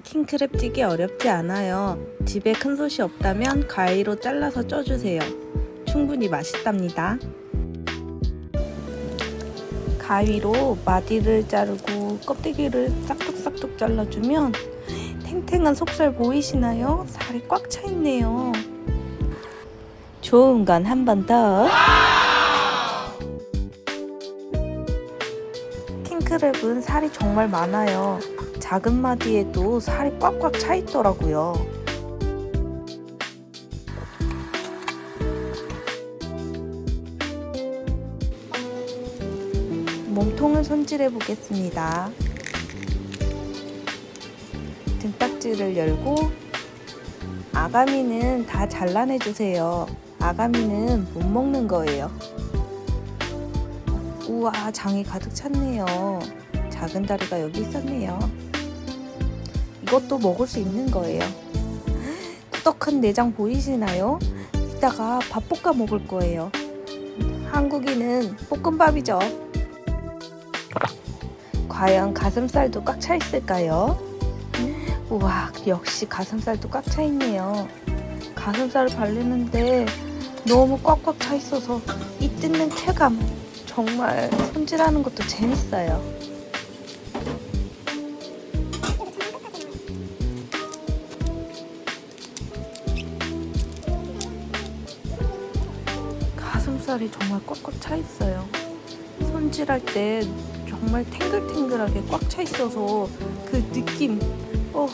킹크랩 찌기 어렵지 않아요. 집에 큰 솥이 없다면 가위로 잘라서 쪄주세요. 충분히 맛있답니다. 가위로 마디를 자르고 껍데기를 싹둑싹둑 잘라주면 탱탱한 속살 보이시나요? 살이 꽉 차 있네요. 좋은 건 한 번 더. 킹크랩은 살이 정말 많아요. 작은 마디에도 살이 꽉꽉 차 있더라고요. 몸통을 손질해 보겠습니다. 등딱지를 열고 아가미는 다 잘라내 주세요. 아가미는 못 먹는 거예요. 우와, 장이 가득 찼네요. 작은 다리가 여기 있었네요. 이것도 먹을 수 있는 거예요. 꾸덕한 내장 보이시나요? 이따가 밥 볶아 먹을 거예요. 한국인은 볶음밥이죠. 과연 가슴살도 꽉 차 있을까요? 우와, 역시 가슴살도 꽉 차 있네요. 가슴살을 바르는데 너무 꽉꽉 차 있어서 이 뜯는 쾌감 정말 손질하는 것도 재밌어요. 가슴살이 정말 꽉꽉 차 있어요. 손질할 때 정말 탱글탱글하게 꽉 차 있어서 그 느낌, 어,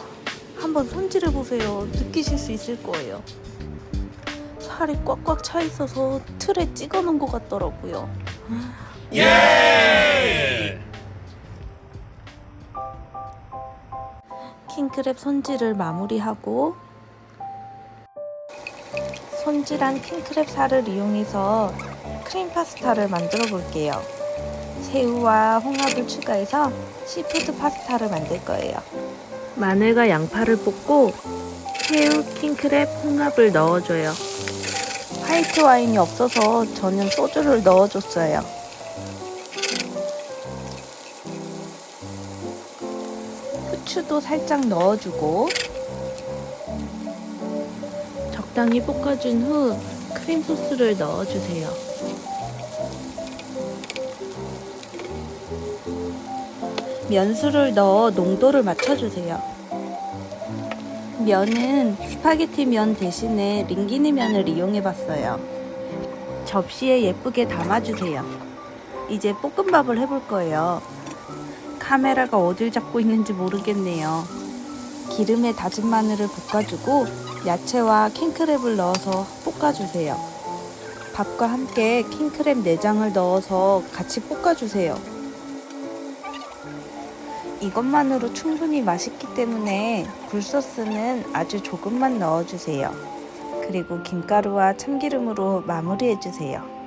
한번 손질해 보세요. 느끼실 수 있을 거예요. 살이 꽉꽉 차 있어서 틀에 찍어 놓은 것 같더라고요. 킹크랩 손질을 마무리하고 손질한 킹크랩 살을 이용해서 크림 파스타를 만들어 볼게요. 새우와 홍합을 추가해서 시푸드 파스타를 만들 거예요. 마늘과 양파를 볶고 새우, 킹크랩, 홍합을 넣어줘요. 화이트 와인이 없어서 저는 소주를 넣어줬어요. 후추도 살짝 넣어주고 적당히 볶아준 후 크림 소스를 넣어주세요. 면수를 넣어 농도를 맞춰주세요. 면은 스파게티 면 대신에 링기니 면을 이용해 봤어요. 접시에 예쁘게 담아주세요. 이제 볶음밥을 해볼 거예요. 카메라가 어딜 잡고 있는지 모르겠네요. 기름에 다진 마늘을 볶아주고 야채와 킹크랩을 넣어서 볶아주세요. 밥과 함께 킹크랩 내장을 넣어서 같이 볶아주세요. 이것만으로 충분히 맛있기 때문에 굴소스는 아주 조금만 넣어주세요. 그리고 김가루와 참기름으로 마무리해주세요.